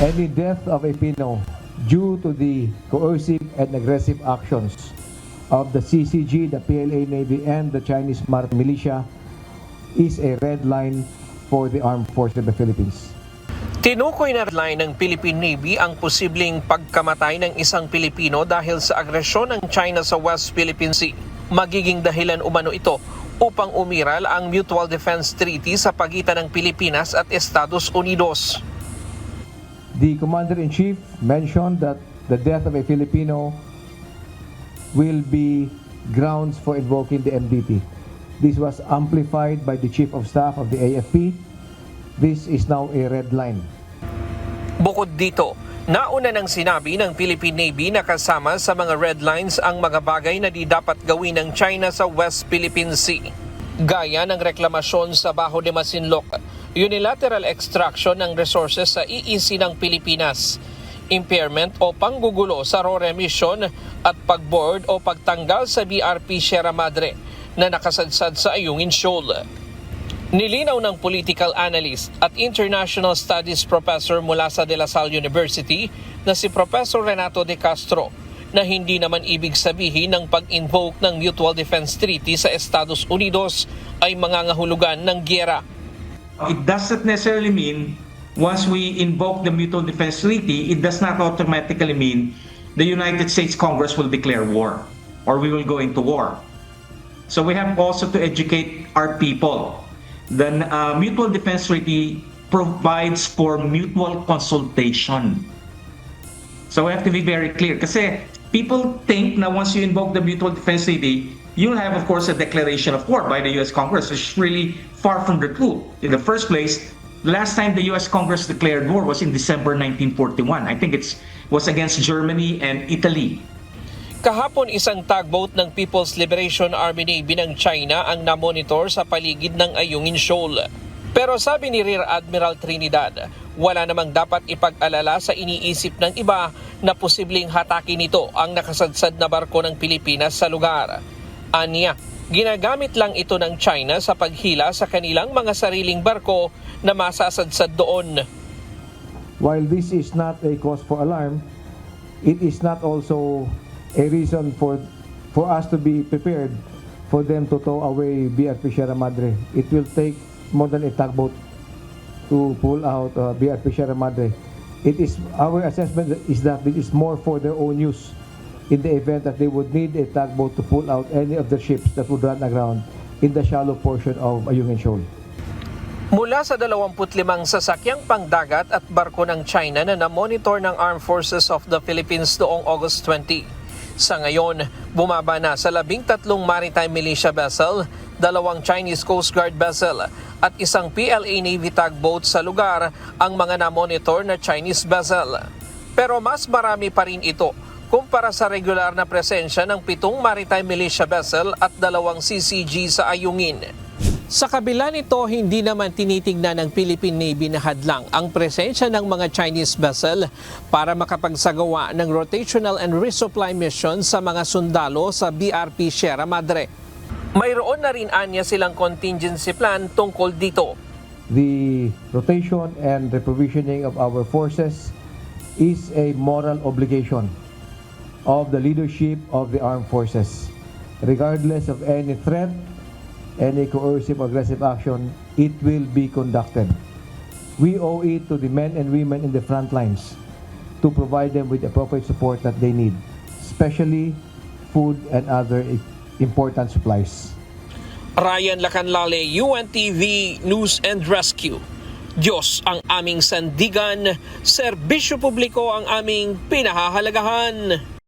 any death of a Pino due to the coercive and aggressive actions of the CCG, the PLA Navy, and the Chinese Militia is a red line for the armed forces of the Philippines. Tinukoy na line ng Philippine Navy ang posibleng pagkamatay ng isang Pilipino dahil sa agresyon ng China sa West Philippine Sea. Magiging dahilan umano ito upang umiral ang Mutual Defense Treaty sa pagitan ng Pilipinas at Estados Unidos. The Commander-in-Chief mentioned that the death of a Filipino will be grounds for invoking the MDP. This was amplified by the Chief of Staff of the AFP. This is now a red line. Bukod dito, nauna nang sinabi ng Philippine Navy na kasama sa mga red lines ang mga bagay na di dapat gawin ng China sa West Philippine Sea. Gaya ng reklamasyon sa Baho de Masinloc, unilateral extraction ng resources sa EEC ng Pilipinas, impairment o panggugulo sa RORE mission at pagboard o pagtanggal sa BRP Sierra Madre na nakasadsad sa Ayungin Shoal. Nilinaw ng political analyst at international studies professor mula sa De La Salle University na si Professor Renato De Castro na hindi naman ibig sabihin ng pag-invoke ng Mutual Defense Treaty sa Estados Unidos ay mangangahulugan ng gyera. It doesn't necessarily mean once we invoke the Mutual Defense Treaty, it does not automatically mean the United States Congress will declare war or we will go into war. So we have also to educate our people. The uh, Mutual Defense Treaty provides for mutual consultation. So we have to be very clear. Kasi people think na once you invoke the Mutual Defense Treaty, you'll have, of course, a declaration of war by the U.S. Congress, which is really far from the truth. In the first place, the last time the U.S. Congress declared war was in December 1941. I think it's was against Germany and Italy. Kahapon isang tugboat ng People's Liberation Army Navy ng China ang namonitor sa paligid ng Ayungin Shoal. Pero sabi ni Rear Admiral Trinidad, wala namang dapat ipag-alala sa iniisip ng iba na posibleng hatakin nito ang nakasadsad na barko ng Pilipinas sa lugar. Anya, ginagamit lang ito ng China sa paghila sa kanilang mga sariling barko na masasadsad doon. While this is not a cause for alarm, it is not also a reason for for us to be prepared for them to tow away BRP Sierra Madre. It will take more than a tugboat to pull out uh, BRP Sierra Madre. It is our assessment is that it is more for their own use in the event that they would need a tugboat to pull out any of the ships that would run aground in the shallow portion of Ayungin Shoal. Mula sa 25 sasakyang pangdagat at barko ng China na namonitor ng Armed Forces of the Philippines noong August 20. Sa ngayon, bumaba na sa labing tatlong maritime militia vessel, dalawang Chinese Coast Guard vessel at isang PLA Navy tugboat sa lugar ang mga namonitor na Chinese vessel. Pero mas marami pa rin ito kumpara sa regular na presensya ng pitong maritime militia vessel at dalawang CCG sa Ayungin. Sa kabila nito, hindi naman tinitignan ng Philippine Navy na hadlang ang presensya ng mga Chinese vessel para makapagsagawa ng rotational and resupply mission sa mga sundalo sa BRP Sierra Madre. Mayroon na rin anya silang contingency plan tungkol dito. the rotation and reprovisioning of our forces is a moral obligation of the leadership of the armed forces. Regardless of any threat, any coercive aggressive action, it will be conducted. We owe it to the men and women in the front lines to provide them with the appropriate support that they need, especially food and other important supplies. Ryan Lacanlale, UNTV News and Rescue. Diyos ang aming sandigan, serbisyo publiko ang aming pinahahalagahan.